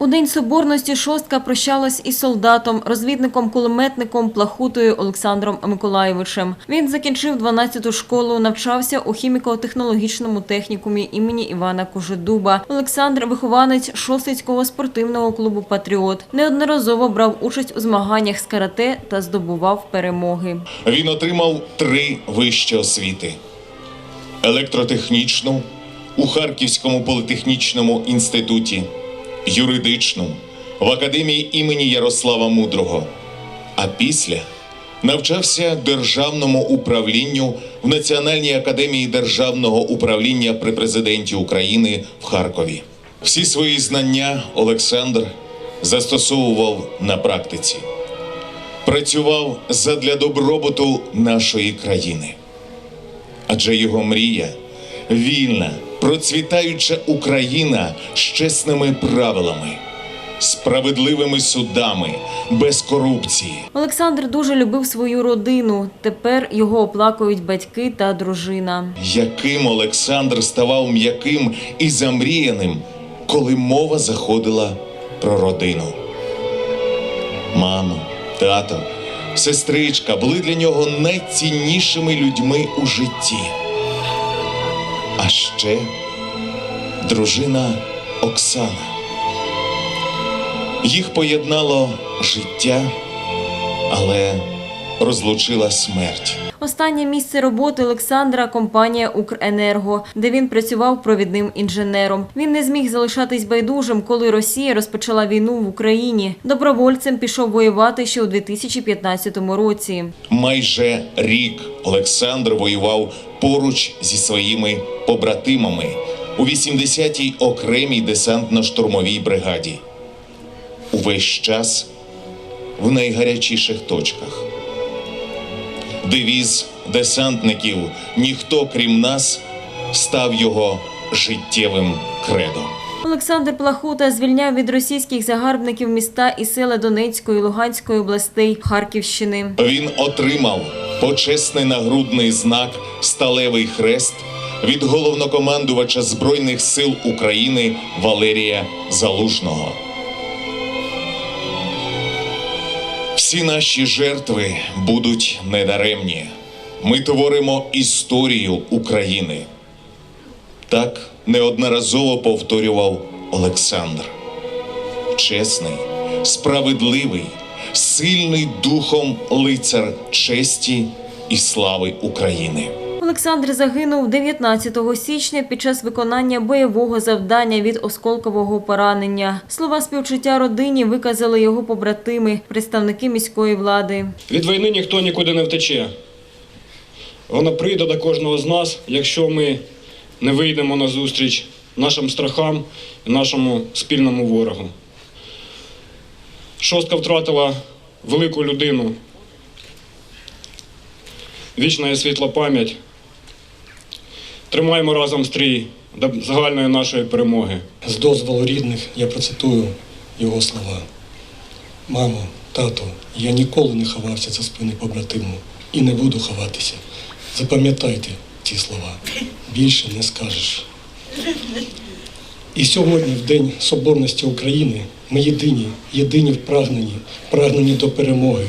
У День Соборності шостка прощалась із солдатом, розвідником-кулеметником Плахутою Олександром Миколаєвичем. Він закінчив 12-ту школу, навчався у хіміко-технологічному технікумі імені Івана Кожедуба. Олександр – вихованець Шосицького спортивного клубу «Патріот». Неодноразово брав участь у змаганнях з карате та здобував перемоги. Він отримав три вищі освіти: електротехнічну у Харківському політехнічному інституті, юридичну в академії імені Ярослава Мудрого. А після навчався державному управлінню в Національній академії державного управління при президенті України в Харкові. Всі свої знання Олександр застосовував на практиці працював задля добробуту нашої країни. Адже його мрія вільна, процвітаюча Україна з чесними правилами, справедливими судами, без корупції. Олександр дуже любив свою родину. Тепер його оплакують батьки та дружина. Яким Олександр ставав м'яким і замріяним, коли мова заходила про родину. Мама, тато, сестричка були для нього найціннішими людьми у житті. А ще дружина Оксана. Їх поєднало життя, але розлучила смерть. Останнє місце роботи Олександра – компанія «Укренерго», де він працював провідним інженером. Він не зміг залишатись байдужим, коли Росія розпочала війну в Україні. Добровольцем пішов воювати ще у 2015 році. Майже рік Олександр воював поруч зі своїми побратимами у 80-й окремій десантно-штурмовій бригаді. Увесь час в найгарячіших точках. Девіз десантників Ніхто крім нас став його життєвим кредом. Олександр Плахута звільняв від російських загарбників міста і села Донецької, Луганської областей Харківщини. Він отримав почесний нагрудний знак Сталевий хрест від головнокомандувача Збройних сил України Валерія Залужного. Всі наші жертви будуть недаремні. Ми творимо історію України. Так неодноразово повторював Олександр чесний, справедливий, сильний духом лицар честі і слави України. Олександр загинув 19 січня під час виконання бойового завдання від осколкового поранення. Слова співчуття родині виказали його побратими, представники міської влади. Від війни ніхто нікуди не втече. Вона прийде до кожного з нас, якщо ми не вийдемо на зустріч нашим страхам і нашому спільному ворогу. Шостка втратила велику людину. Вічна і світла пам'ять. Тримаємо разом стрій до загальної нашої перемоги. З дозволу рідних я процитую його слова. Мамо, тато, я ніколи не ховався за спини побратиму і не буду ховатися. Запам'ятайте ці слова. Більше не скажеш. І сьогодні, в День Соборності України, ми єдині, єдині в прагненні, прагнені до перемоги.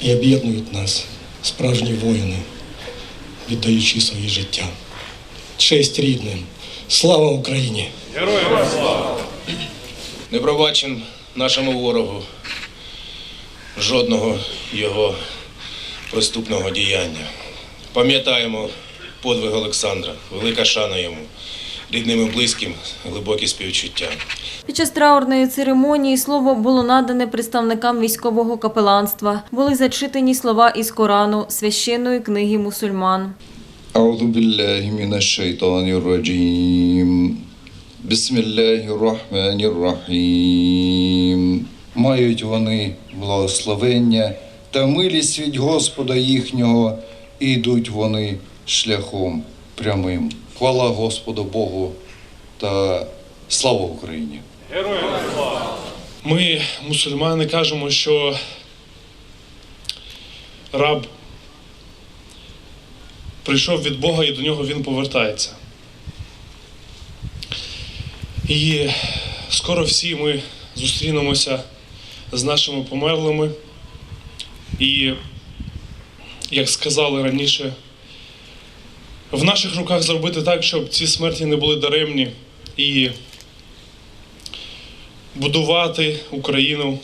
І об'єднують нас справжні воїни, віддаючи своє життя. Честь рідним. Слава Україні! Героям Не пробачимо нашому ворогу жодного його приступного діяння. Пам'ятаємо подвиг Олександра, велика шана йому, рідним і близьким глибокі співчуття. Під час траурної церемонії слово було надане представникам військового капеланства. Були зачитані слова із Корану священної книги мусульман. Бісмілляхірахманіррахім. Мають вони благословення та милість від Господа їхнього, і йдуть вони шляхом прямим. Хвала Господу Богу та слава Україні! Героям слава! Ми, мусульмани, кажемо, що раб прийшов від Бога і до нього він повертається. І скоро всі ми зустрінемося з нашими померлими. І, як сказали раніше, в наших руках зробити так, щоб ці смерті не були даремні і будувати Україну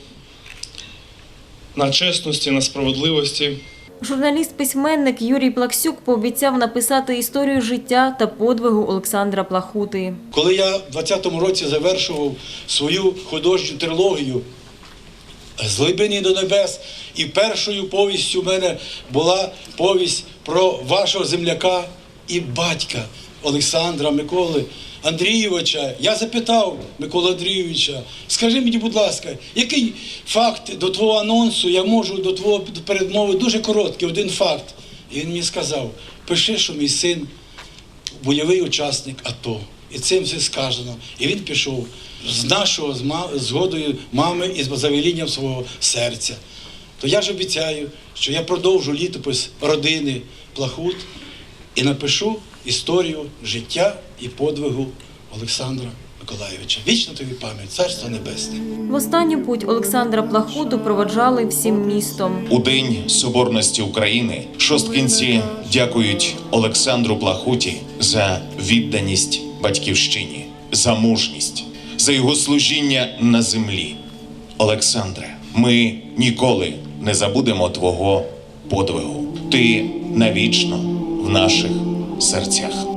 на чесності, на справедливості. Журналіст-письменник Юрій Плаксюк пообіцяв написати історію життя та подвигу Олександра Плахути. Коли я в 20-му році завершував свою художню трилогію з глибини до небес, і першою повістю в мене була повість про вашого земляка і батька Олександра Миколи Андрійовича. Я запитав Микола Андрійовича, скажи мені, будь ласка, який факт до твого анонсу я можу до твого передмови дуже короткий, один факт. І він мені сказав: пиши, що мій син бойовий учасник АТО. І цим все сказано. І він пішов з нашого з ма- згодою мами і з завелінням свого серця. То я ж обіцяю, що я продовжу літопис родини Плахут і напишу історію життя і подвигу Олександра Миколайовича. Вічна тобі пам'ять, царство небесне. В останню путь Олександра Плахуту проводжали всім містом. У День Соборності України шосткинці дякують Олександру Плахуті за відданість батьківщині, за мужність, за його служіння на землі. Олександре, ми ніколи не забудемо твого подвигу. Ти навічно наших серцях.